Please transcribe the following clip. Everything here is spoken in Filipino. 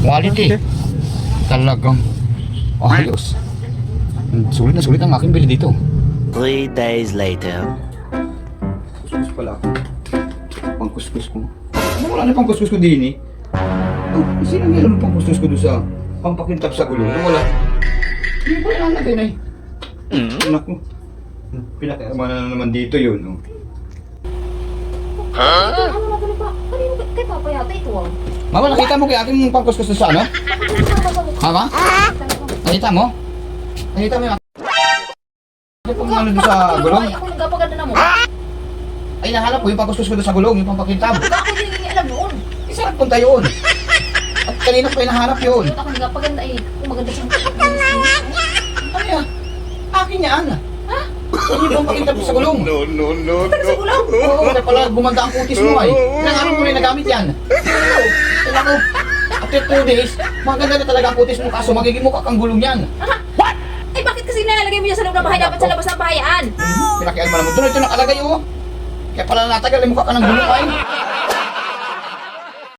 quality. Talagang ayos. Sulit na sulit ang aking bili dito. Three days later. Kuskus pala ako. Pangkuskus ko. Ano wala na pangkuskus ko din eh? Oh, sino meron pang kuskus ko doon sa pampakintab sa gulong? Ano wala? Hindi ko nalagay na eh. Anak ko. Pinakaiman na naman dito yun. Oh. Ano na pa? Kanino kay Papa yata ito ah. Mama, nakita mo kaya aking pangkuskus sa ano? Mama? Nakita mo? Nakita mo yung Ano pang ano sa gulong? Ako nagpapaganda na mo. Ay, nahanap ko yung pangkuskus ko doon sa gulong, yung pampakintab. Ako din hindi alam noon. Isa punta yun. At kanina ko yung nahanap yun. Ako nagpapaganda eh. Kung maganda siyang Ano yan? Akin yan. Ano yung pampakintab ko sa gulong? no, no. Sa gulong. Oo, kaya pala gumanda ang kutis mo ay. Ilang araw mo rin nagamit yan. Kaya ko, after two days, maganda na talaga ang kutis mo kaso magiging mukha kang gulong yan. What? Eh bakit kasi nilalagay mo yan sa loob ng bahay? Dapat sa labas ng bahayan. Pinakialma naman. Doon ito nakalagay oh. Kaya pala natagal, ay mukha ka ng gulong ay.